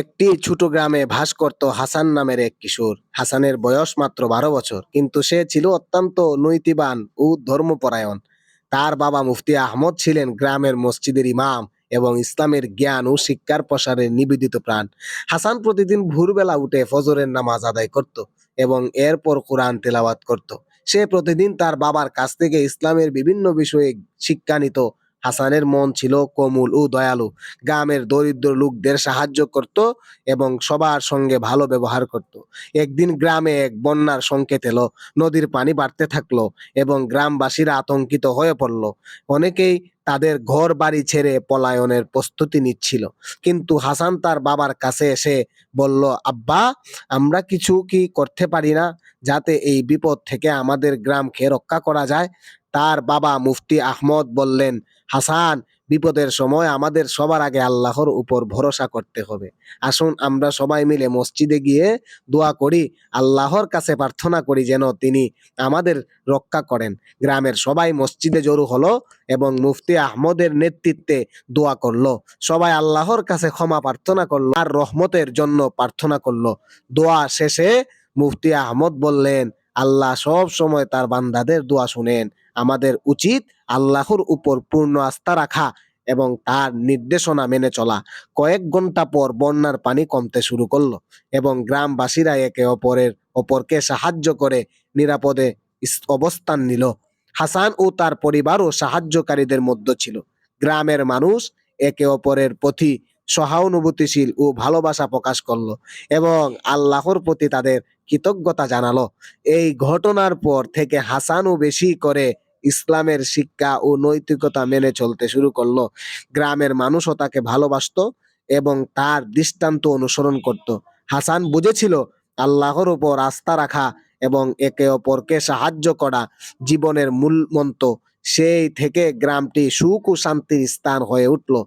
একটি ছোট গ্রামে ভাস করত হাসান নামের এক কিশোর। হাসানের বয়স মাত্র বারো বছর, কিন্তু সে ছিল অত্যন্ত নৈতিবান ও ধর্মপরায়ণ। তার বাবা মুফতি আহমদ ছিলেন গ্রামের মসজিদের ইমাম এবং ইসলামের জ্ঞান ও শিক্ষার প্রসারে নিবেদিত প্রাণ। হাসান প্রতিদিন ভোরবেলা উঠে ফজরের নামাজ আদায় করত এবং এরপর কোরআন তেলাওয়াত করত। সে প্রতিদিন তার বাবার কাছ থেকে ইসলামের বিভিন্ন বিষয়ে শিক্ষা নিত হাসানের মন ছিল কোমল ও দয়ালু। গ্রামের দরিদ্র লোকদের সাহায্য করত এবং সবার সঙ্গে ভালো ব্যবহার করত। একদিন গ্রামে এক বন্যার সংকেত এলো। নদীর পানি বাড়তে থাকল এবং গ্রামবাসীরা আতঙ্কিত হয়ে পড়ল। অনেকেই তাদের ঘর বাড়ি ছেড়ে পলায়নের প্রস্তুতি নিচ্ছিল। কিন্তু হাসান তার বাবার কাছে এসে বলল, আব্বা, আমরা কিছু কি করতে পারি না? যাতে এই বিপদ থেকে আমাদের গ্রামকে রক্ষা করা যায়। তার বাবা মুফতি আহমদ বললেন, হাসান, বিপদের সময় আমাদের সবার আগে আল্লাহর উপর ভরসা করতে হবে। আসুন আমরা সবাই মিলে মসজিদে গিয়ে দোয়া করি, আল্লাহর কাছে প্রার্থনা করি যেন তিনি আমাদের রক্ষা করেন। গ্রামের সবাই মসজিদে জড়ো হলো এবং মুফতি আহমদের নেতৃত্বে দোয়া করল। সবাই আল্লাহর কাছে ক্ষমা প্রার্থনা করল আর রহমতের জন্য প্রার্থনা করল। দোয়া শেষে মুফতি আহমদ বললেন আল্লাহ সব সময় তার বান্দাদের দোয়া শুনেন। আমাদের উচিত আল্লাহর উপর পূর্ণ আস্থা রাখা এবং তার নির্দেশনা মেনে চলা। কয়েক ঘণ্টা পর বন্যার পানি কমতে শুরু করল এবং গ্রামবাসীরা একে অপরের অপরকে সাহায্য করে নিরাপদে অবস্থান নিল। হাসান ও তার পরিবারও সাহায্যকারীদের মধ্যে ছিল। গ্রামের মানুষ একে অপরের প্রতি সহানুভূতিশীল ও ভালোবাসা প্রকাশ করল এবং আল্লাহর প্রতি তাদের কৃতজ্ঞতা জানালো। এই ঘটনার পর থেকে হাসানও বেশি করে ইসলামের শিক্ষা ও নৈতিকতা মেনে চলতে শুরু করল। গ্রামের মানুষও তাকে ভালোবাসতো এবং তার দৃষ্টান্ত অনুসরণ করত। হাসান বুঝেছিল আল্লাহর উপর আস্থা রাখা এবং একে অপরকে সাহায্য করা জীবনের মূল মন্ত্র সেই থেকে গ্রামটি সুখ ও শান্তির স্থান হয়ে উঠল।